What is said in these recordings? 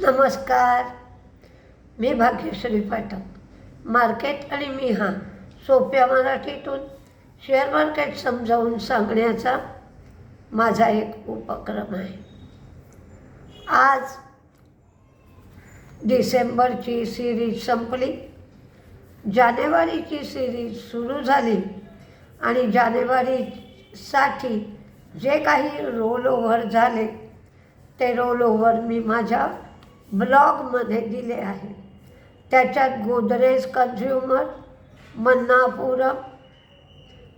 नमस्कार. मी भाग्यश्री पाठक. मार्केट आणि मी हा सोप्या मराठीतून शेअर मार्केट समजावून सांगण्याचा माझा एक उपक्रम आहे. आज डिसेंबरची सिरीज संपली. जानेवारीची सिरीज सुरू झाली आणि जानेवारीसाठी जे काही रोल ओव्हर झाले ते रोल ओव्हर मी माझ्या ब्लॉगमध्ये दिले आहे. त्याच्यात गोदरेज कन्झ्युमर मन्नापुरम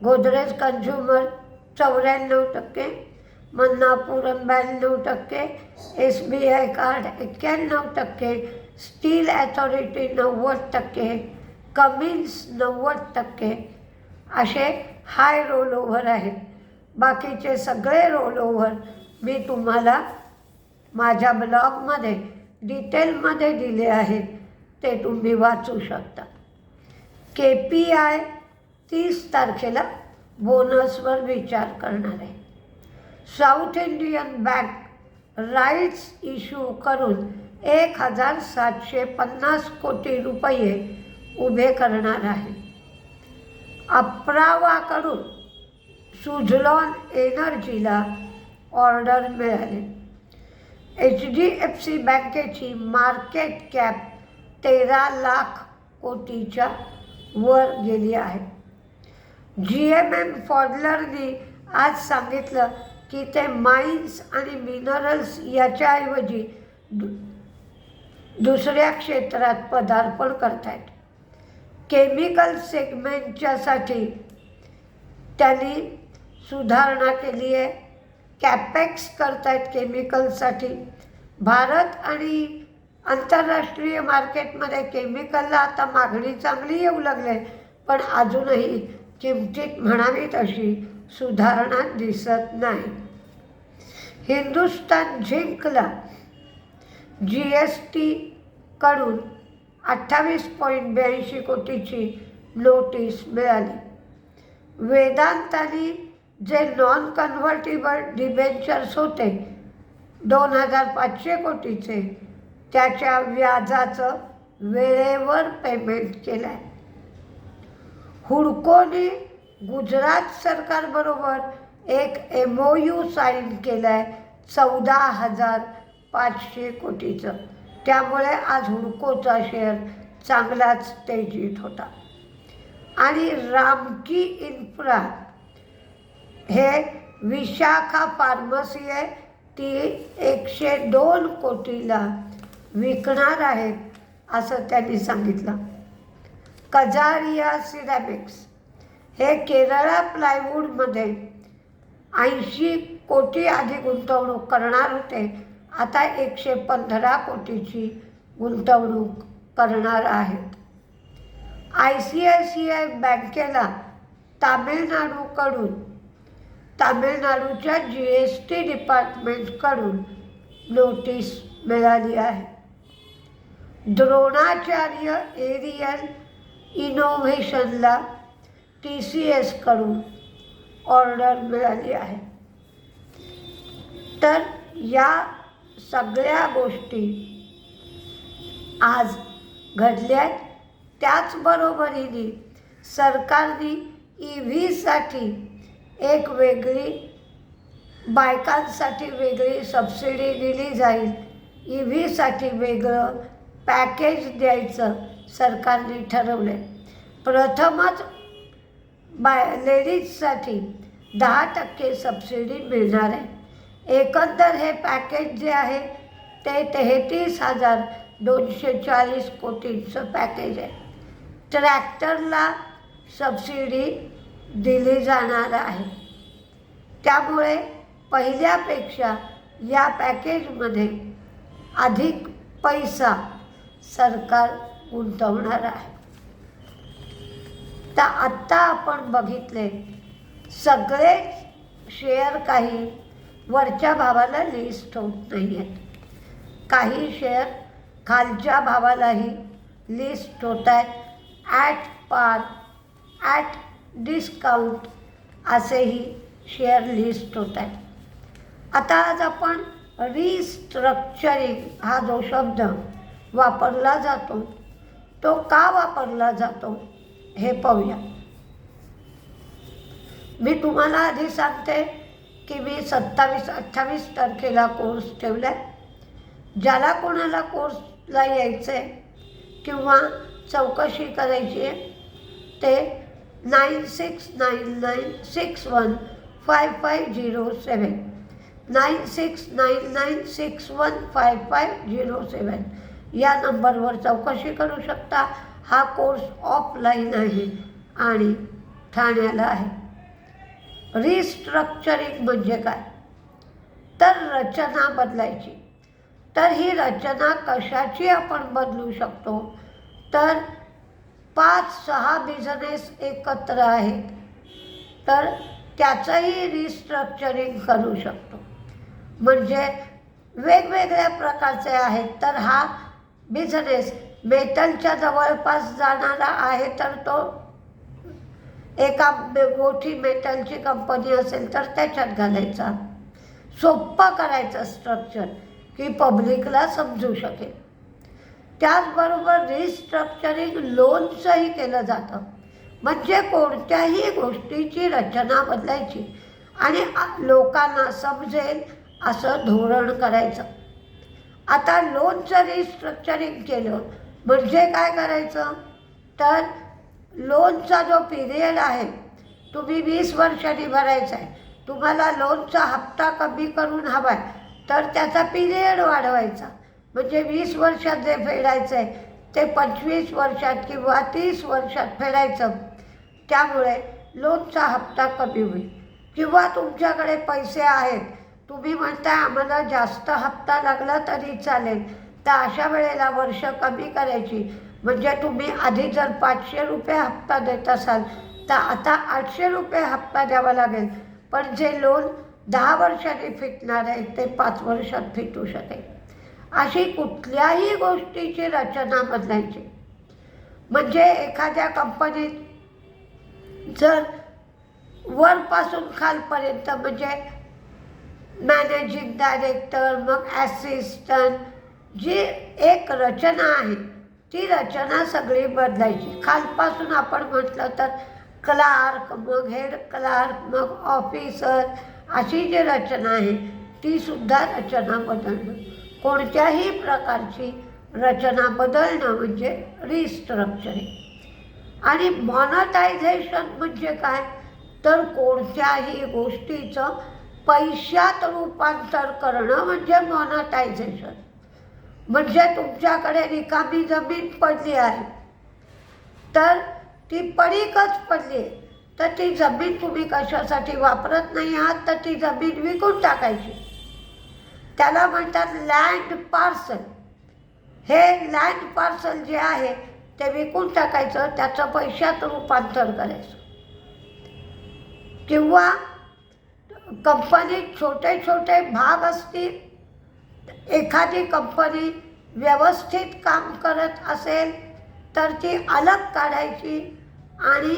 गोदरेज कन्झ्युमर चौऱ्याण्णव टक्के मन्नापुरम ब्याण्णव टक्के एस बी आय कार्ड एक्क्याण्णव टक्के स्टील ॲथॉरिटी नव्वद टक्के कमिन्स नव्वद टक्के. असे हाय रोल ओव्हर आहेत. बाकीचे सगळे रोल ओव्हर मी तुम्हाला माझ्या ब्लॉगमध्ये डिटेलमध्ये दिले आहेत ते तुम्ही वाचू शकता. के पी आय तीस तारखेला बोनसवर विचार करणार आहे. South Indian Bank rights issue करून एक हजार सातशे पन्नास कोटी रुपये उभे करणार आहे. अप्रावाकडून सुझलॉन एनर्जीला ऑर्डर मिळाली. एच डी एफ सी बँकेची मार्केट कॅप तेरा लाख कोटीच्या वर गेली आहे. जी एम एम फॉडलरनी आज सांगितलं की ते माइन्स आणि मिनरल्स याच्याऐवजी दु दुसऱ्या क्षेत्रात पदार्पण करत आहेत केमिकल सेगमेंटच्यासाठी त्यांनी सुधारणा केली आहे कॅपेक्स करतायत केमिकलसाठी. भारत आणि आंतरराष्ट्रीय मार्केटमध्ये केमिकलला आता मागणी चांगली येऊ लागली पण अजूनही किमतीत म्हणावी तशी सुधारणा दिसत नाही. हिंदुस्तान झिंकला जी एस टीकडून अठ्ठावीस पॉईंट ब्याऐंशी कोटीची नोटीस मिळाली. वेदांतानी जे नॉन कन्व्हर्टेबल डिबेंचर्स होते दोन हजार पाचशे कोटीचे त्याच्या व्याजाचं वेळेवर पेमेंट केलं आहे हुडकोने गुजरात सरकारबरोबर एक एम ओ यू साईन केलं आहे चौदा हजार पाचशे कोटीचं. त्यामुळे आज हुडकोचा शेअर चांगलाच तेजीत होता. आणि रामकी इन्फ्रा हे विशाखा फार्मसी आहे. ती एकशे दोन कोटीला विकणार आहेत असं त्यांनी सांगितलं. कजारिया सिरॅमिक्स हे केरळा प्लायवूडमध्ये ऐंशी कोटी आधी गुंतवणूक करणार होते. आता एकशे पंधरा कोटीची गुंतवणूक करणार आहेत I C I C I बँकेला तामिळनाडूकडून तामिळनाडूच्या जी एस टी डिपार्टमेंटकडून नोटीस मिळाली आहे. द्रोणाचार्य एरियल इनोव्हेशनला टी सी एसकडून ऑर्डर मिळाली आहे. तर या सगळ्या गोष्टी आज घडल्या त्याचबरोबरीने सरकारने ई व्हीसाठी एक वेगळी बायकांसाठी वेगळी सबसिडी दिली जाईल. ई व्हीसाठी वेगळं पॅकेज द्यायचं सरकारने ठरवलं आहे प्रथमच बाय लेडीजसाठी दहा टक्के सबसिडी मिळणार आहे. एकंदर हे पॅकेज जे आहे ते तेहतीस हजार दोनशे चाळीस कोटींचं पॅकेज आहे. ट्रॅक्टरला सबसिडी दिली जाणार आहे. त्यामुळे पहिल्यापेक्षा या पॅकेजमध्ये अधिक पैसा सरकार गुंतवणार आहे. तर आत्ता आपण बघितले सगळे शेअर काही वरच्या भावाला लिस्ट होत नाही आहेत काही शेअर खालच्या भावालाही लिस्ट होत आहेत. ॲट पार ॲट डिस्काउंट असेही शेअर लिस्ट होत आहेत आता आज आपण रिस्ट्रक्चरिंग हा जो शब्द वापरला जातो तो का वापरला जातो हे पाहूया. मी तुम्हाला आधी सांगते की मी सत्तावीस अठ्ठावीस तारखेला कोर्स ठेवला आहे ज्याला कोणाला कोर्सला यायचं आहे किंवा चौकशी करायची आहे ते nine six nine nine six one five five zero seven. Nine six nine nine six one five five zero seven. या नंबरवर चौकशी करू शकता. हा कोर्स ऑफलाईन आहे आणि ठाण्याला आहे. रिस्ट्रक्चरिंग म्हणजे काय? तर रचना बदलायची. तर ही रचना कशाची आपण बदलू शकतो? तर पाच सहा बिझनेस एकत्र आहेत तर त्याचंही रिस्ट्रक्चरिंग करू शकतो. म्हणजे वेगवेगळ्या प्रकारचे आहेत तर हा बिझनेस मेटलच्या जवळपास जाणारा आहे तर तो एका मोठी मेटलची कंपनी असेल तर त्याच्यात घालायचा. सोप्पं करायचं स्ट्रक्चर की पब्लिकला समजू शकेल. त्याचबरोबर रिस्ट्रक्चरिंग लोनचंही केलं जातं. म्हणजे कोणत्याही गोष्टीची रचना बदलायची आणि लोकांना समजेल असं धोरण करायचं. आता लोनचं रिस्ट्रक्चरिंग केलं म्हणजे काय करायचं? तर लोनचा जो पिरियड आहे तुम्ही वीस वर्षांनी भरायचा आहे. तुम्हाला लोनचा हप्ता कमी करून हवा आहे तर त्याचा पिरियड वाढवायचा. म्हणजे वीस वर्षात जे फेडायचं आहे ते पंचवीस वर्षात किंवा तीस वर्षात फेडायचं. त्यामुळे लोनचा हप्ता कमी होईल. किंवा तुमच्याकडे पैसे आहेत तुम्ही म्हणताय आम्हाला जास्त हप्ता लागला तरी चालेल तर अशा वेळेला वर्ष कमी करायची. म्हणजे तुम्ही आधी जर पाचशे रुपये हप्ता देत असाल तर आता आठशे रुपये हप्ता द्यावा लागेल. पण जे लोन दहा वर्षांनी फिटणार आहे ते पाच वर्षात फिटू शकेल. अशी कुठल्याही गोष्टीची रचना बदलायची. म्हणजे एखाद्या कंपनीत जर वरपासून खालपर्यंत म्हणजे मॅनेजिंग डायरेक्टर मग ॲसिस्टंट जी एक रचना आहे ती रचना सगळी बदलायची. खालपासून आपण म्हटलं तर क्लार्क मग हेड क्लार्क मग ऑफिसर अशी जी रचना आहे ती सुद्धा रचना बदलणं. कोणत्याही प्रकारची रचना बदलणं म्हणजे रिस्ट्रक्चरिंग आणि मॉनटायझेशन म्हणजे काय? तर कोणत्याही गोष्टीचं पैशात रूपांतर करणं म्हणजे मॉनटायझेशन म्हणजे तुमच्याकडे रिकामी जमीन पडली आहे. तर ती पडीकच पडली. आहे तर ती जमीन तुम्ही कशासाठी वापरत नाही आहात? तर ती जमीन विकून टाकायची. त्याला म्हणतात लँड पार्सल हे लँड पार्सल जे आहे ते विकून टाकायचं त्याचं पैशात रूपांतर करायचं. किंवा कंपनीत छोटे छोटे भाग असतील एखादी कंपनी व्यवस्थित काम करत असेल तर ती अलग काढायची आणि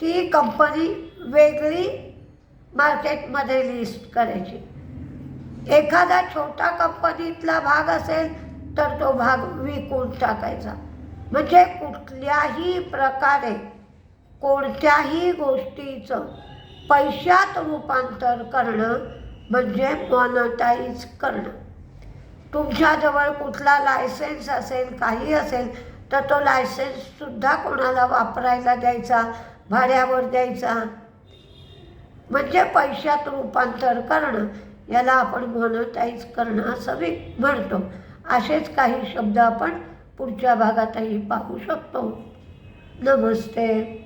ती कंपनी वेगळी मार्केटमध्ये लिस्ट करायची. एखादा छोटा कंपनीतला भाग असेल तर तो भाग विकून टाकायचा. म्हणजे कुठल्याही प्रकारे कोणत्याही गोष्टीचं पैशात रूपांतर करणं म्हणजे मॉनटाईज करणं. तुमच्याजवळ कुठला लायसेन्स असेल काही असेल तर तो लायसेन्ससुद्धा कोणाला वापरायला द्यायचा भाड्यावर द्यायचा. म्हणजे पैशात रूपांतर करणं. याला आपण मॉनटाईज करणं असं वी म्हणतो. असेच काही शब्द आपण पुढच्या भागातही पाहू शकतो. नमस्ते.